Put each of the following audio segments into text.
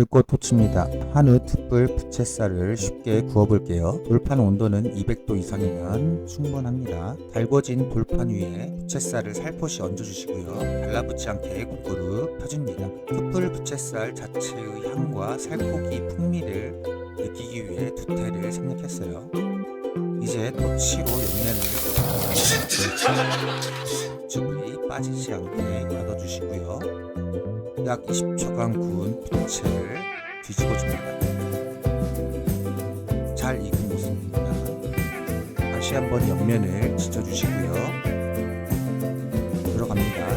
불꽃 토치입니다. 한우 툭불 부채살을 쉽게 구워볼게요. 돌판 온도는 200도 이상이면 충분합니다. 달궈진 돌판 위에 부채살을 살포시 얹어주시고요. 달라붙지 않게 고루 펴줍니다. 툭불 부채살 자체의 향과 살코기 풍미를 느끼기 위해 두태를 생략했어요. 이제 토치로 옆면을 죽이 빠지지 않게 가둬주시고요. 약 20초간 구운 부채를 뒤집어줍니다. 잘 익은 모습입니다. 다시 한번 옆면을 지져주시고요. 들어갑니다.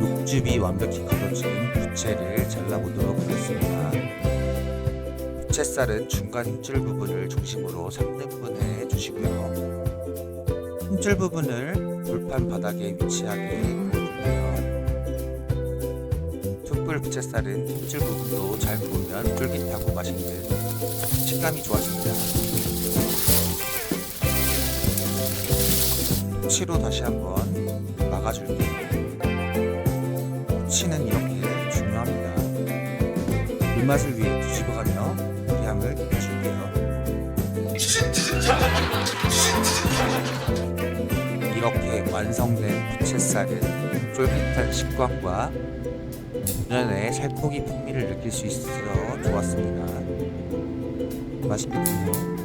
육즙이 완벽히 가둬진 부채를 잘라보도록 하겠습니다. 부채살은 중간 힘줄 부분을 중심으로 3등분 해 주시고요. 힘줄 부분을 돌판 바닥에 위치하게 구워주고요. 툭불 부채살은 힘줄 부분도 잘 구우면 쫄깃하고 맛있는 식감이 좋아집니다. 치로 다시 한번 막아줄게요. 치는 이렇게 중요합니다. 불맛을 위해 뒤집어가며 향을 내줄게요. 완성된 부채살은 쫄깃한 식감과 본연의 살코기 풍미를 느낄 수 있어 좋았습니다. 맛있겠군요.